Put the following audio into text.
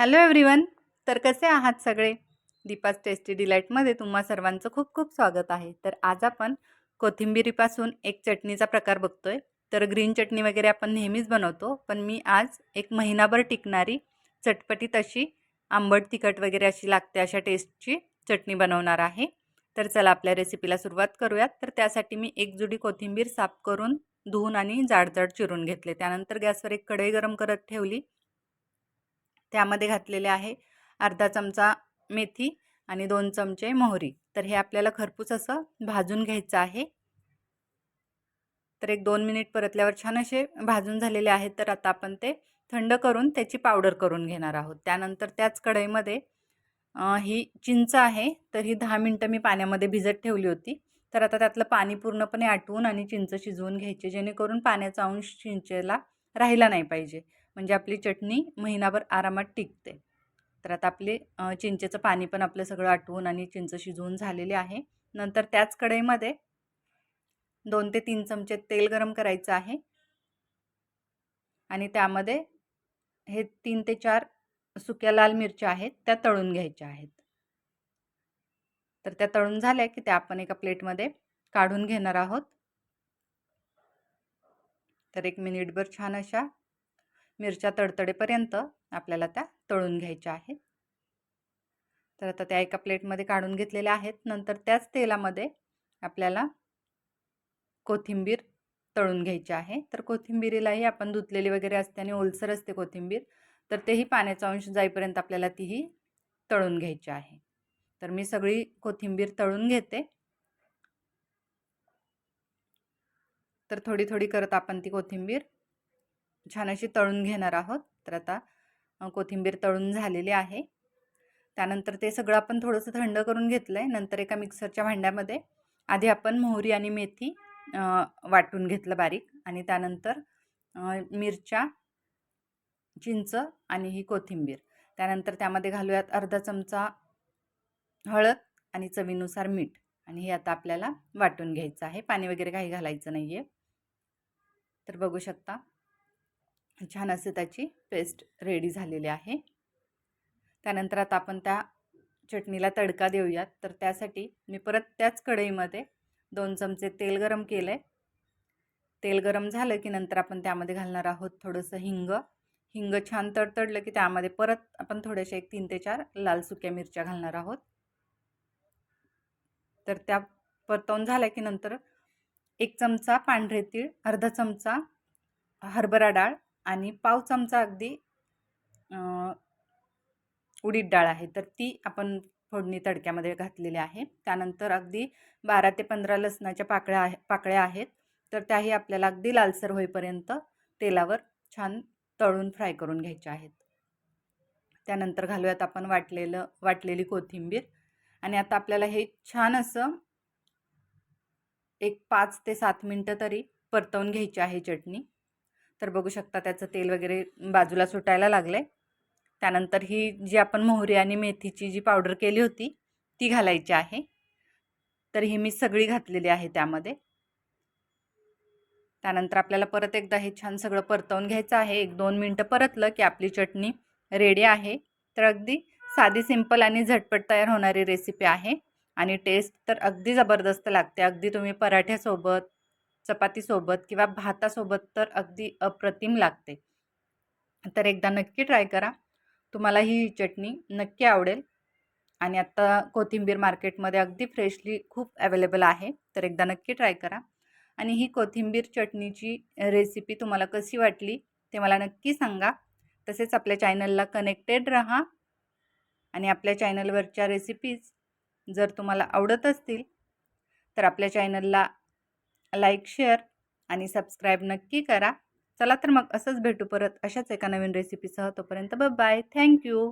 Hello everyone तर कसे आहात सगळे? दीपास टेस्टी डिलाईटमध्ये तुम्हा सर्वांचं खूप खूप स्वागत आहे. तर आज आपण कोथिंबिरीपासून एक चटणीचा प्रकार बघतोय. तर ग्रीन चटणी वगैरे आपण नेहमीच बनवतो पण मी आज एक महिनाभर टिकणारी चटपटीत अशी आंबट तिखट वगैरे अशी लागते अशा टेस्टची चटणी बनवणार आहे. तर चला आपल्या रेसिपीला सुरुवात करूयात. तर त्यासाठी मी एक जुडी कोथिंबीर साफ करून धुवून आणि जाडजाड चिरून घेतले. त्यानंतर गॅसवर एक कढई गरम करत ठेवली. त्यामध्ये घातलेले आहे. अर्धा चमचा मेथी आणि दोन चमचे मोहरी. तर हे आपल्याला खरपूस असं भाजून घ्यायचं आहे. तर एक दोन मिनिट परतल्यावर छान असे भाजून झालेले आहेत. तर आता आपण ते थंड करून त्याची पावडर करून घेणार आहोत. त्यानंतर त्याच कढईमध्ये ही चिंच आहे. तर ही दहा मिनटं मी पाण्यामध्ये भिजत ठेवली होती. तर आता त्यातलं पाणी पूर्णपणे आटवून आणि चिंच शिजवून घ्यायचे जेणेकरून पाण्याचा अंश चिंचेला राहिला नाही पाहिजे. म्हणजे आपली चटणी महिनाभर आरामात टिकते. तर आता आपले चिंचेचं पाणी पण आपलं सगळं आटवून आणि चिंच शिजवून झालेले आहे. नंतर त्याच कढईमध्ये दोन ते तीन चमचे तेल गरम करायचं आहे. आणि त्यामध्ये हे तीन ते चार सुक्या लाल मिरच्या आहेत त्या तळून घ्यायच्या आहेत. तर त्या तळून झाल्या की त्या आपण एका प्लेटमध्ये काढून घेणार आहोत. तर एक मिनिटभर छान अशा मिरच्या तडतडेपर्यंत आपल्याला त्या तळून घ्यायच्या आहेत. तर आता त्या एका प्लेटमध्ये काढून घेतलेल्या आहेत. नंतर त्याच तेलामध्ये आपल्याला कोथिंबीर तळून घ्यायची आहे. तर कोथिंबीरीलाही आपण धुतलेली वगैरे असते आणि ओलसर असते कोथिंबीर. तर तेही पाण्याचा अंश जाईपर्यंत आपल्याला तीही तळून घ्यायची आहे. तर मी सगळी कोथिंबीर तळून घेते. तर थोडी थोडी करत आपण ती कोथिंबीर छान अशी तळून घेणार आहोत. तर आता कोथिंबीर तळून झालेली आहे. त्यानंतर ते सगळं आपण थोडंसं थंड करून घेतलं आहे नंतर एका मिक्सरच्या भांड्यामध्ये आधी आपण मोहरी आणि मेथी वाटून घेतलं बारीक. आणि त्यानंतर मिरच्या चिंच आणि ही कोथिंबीर. त्यानंतर त्यामध्ये घालूयात अर्धा चमचा हळद आणि चवीनुसार मीठ. आणि हे आता आपल्याला वाटून घ्यायचं आहे. पाणी वगैरे काही घालायचं नाही आहे तर बघू शकता. छान असं त्याची पेस्ट रेडी झालेली आहे. त्यानंतर आता आपण त्या चटणीला तडका देऊयात. तर त्यासाठी मी परत त्याच कढईमध्ये दोन चमचे तेल गरम केलं आहे तेल गरम झालं की नंतर आपण त्यामध्ये घालणार आहोत थोडंसं हिंग. हिंग छान तडतडलं की त्यामध्ये परत आपण थोडेसे एक तीन ते चार लाल सुक्या मिरच्या घालणार आहोत. तर त्या परतवून झाल्या की नंतर एक चमचा पांढरे तीळ अर्धा चमचा हरभरा डाळ आणि पाव चमचा अगदी उडीद डाळ आहे. तर ती आपण फोडणी तडक्यामध्ये घातलेली आहे. त्यानंतर अगदी बारा ते पंधरा लसणाच्या पाकळ्या आहे पाकळ्या आहेत. तर त्याही आपल्याला अगदी लालसर होईपर्यंत तेलावर छान तळून फ्राय करून घ्यायच्या आहेत. त्यानंतर घालूयात आपण वाटलेलं वाटलेली कोथिंबीर. आणि आता आपल्याला हे छान असं एक पाच ते सात मिनटं तरी परतवून घ्यायची आहे चटणी. तर बघू शकता त्याचं तेल वगैरे बाजूला सुटायला लागलं आहे त्यानंतर ही जी आपण मोहरी आणि मेथीची जी पावडर केली होती ती घालायची आहे. तर ही मी सगळी घातलेली आहे त्यामध्ये. त्यानंतर आपल्याला परत एकदा हे छान सगळं परतवून घ्यायचं आहे. एक दोन मिनटं परतलं की आपली चटणी रेडी आहे. तर अगदी साधी सिंपल आणि झटपट तयार होणारी रेसिपी आहे. आणि टेस्ट तर अगदी जबरदस्त लागते. अगदी तुम्ही पराठ्यासोबत चपातीसोबत किंवा भातासोबत तर अगदी अप्रतिम लागते. तर एकदा नक्की ट्राय करा. तुम्हाला ही चटणी नक्की आवडेल. आणि आत्ता कोथिंबीर मार्केटमध्ये अगदी फ्रेशली खूप अवेलेबल आहे. तर एकदा नक्की ट्राय करा. आणि ही कोथिंबीर चटणीची रेसिपी तुम्हाला कशी वाटली ते मला नक्की सांगा. तसेच आपल्या चॅनलला कनेक्टेड राहा. आणि आपल्या चॅनलवरच्या रेसिपीज जर तुम्हाला आवडत असतील तर आपल्या चॅनलला लाईक शेअर आणि सबस्क्राईब नक्की करा. चला तर मग असंच भेटू परत अशाच एका नवीन रेसिपीसह. तोपर्यंत बाय थँक्यू